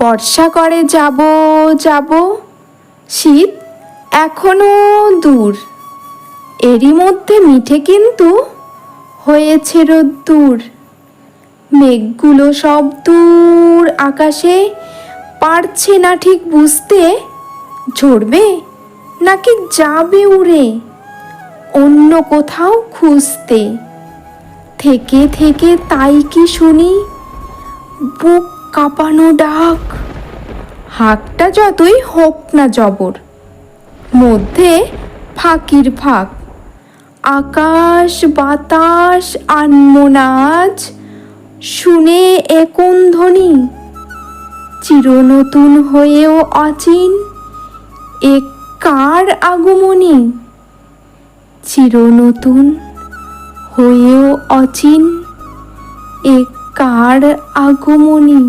বর্ষা করে যাব যাব। শীত এখনও দূর। এরই মধ্যে মিঠে কিন্তু হয়েছে রোদ্দুর। মেঘগুলো সব দূর আকাশে পারছে না ঠিক বুঝতে। ঝরবে নাকি যাবে উড়ে অন্য কোথাও খুঁজতে। থেকে থেকে তাই কি শুনি? বুক কাঁপানো ডাক। হাকটা যতই হোক না জবর, মধ্যে ফাঁকির ফাঁক। আকাশ, বাতাস, আনমনাজ, শুনে একন ধ্বনি? চিরনতুন হয়েও অচিন এ কার আগমনী? চিরনতুন হয়েও অচিন এ কার আগমনী